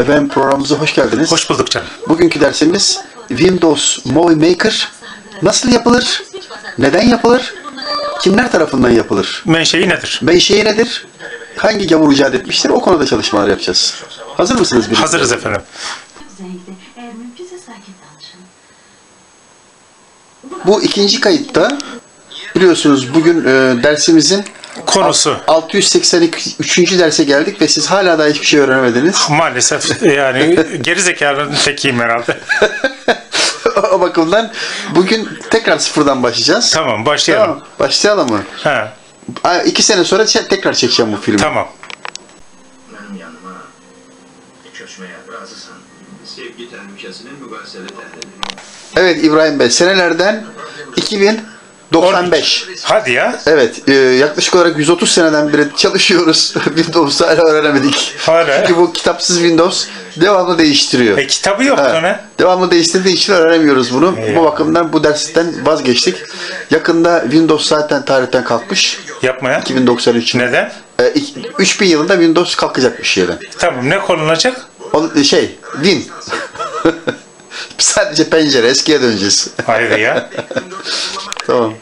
Efendim programımıza hoş geldiniz. Hoş bulduk canım. Bugünkü dersimiz Windows Movie Maker nasıl yapılır, neden yapılır, kimler tarafından yapılır, Menşei nedir? menşei nedir, hangi gavur icat etmiştir o konuda çalışmalar yapacağız. Hazır mısınız? birlikte? Hazırız efendim. Bu ikinci kayıtta biliyorsunuz bugün e, dersimizin Konusu 683. derse geldik ve siz hala daha hiçbir şey öğrenemediniz. maalesef yani gerizekalının tekiyim herhalde. o bakımdan bugün tekrar sıfırdan başlayacağız. Tamam başlayalım. Tamam, başlayalım mı? Ha, İki sene sonra tekrar çekeceğim bu filmi. tamam. Benim yanıma köçmeye razısın. Sevgi tehlikesinin mügasele. Evet İbrahim Bey senelerden 2095. Hadi ya. Evet e, yaklaşık olarak 130 seneden beri çalışıyoruz. Windows'u hala öğrenemedik. Hala. Çünkü bu kitapsız Windows devamlı değiştiriyor. E kitabı yok Evet. ona. Devamlı değiştirdiği için öğrenemiyoruz bunu. Eyvallah. Bu bakımdan bu dersten vazgeçtik. Yakında Windows zaten tarihten kalkmış. Yapmaya. 2093. Neden? E, ik- 3000 yılında Windows kalkacakmış yerden. Tamam ne konulacak? O, şey, Win. Sadece pencere, eskiye döneceğiz. Hayır ya. tamam.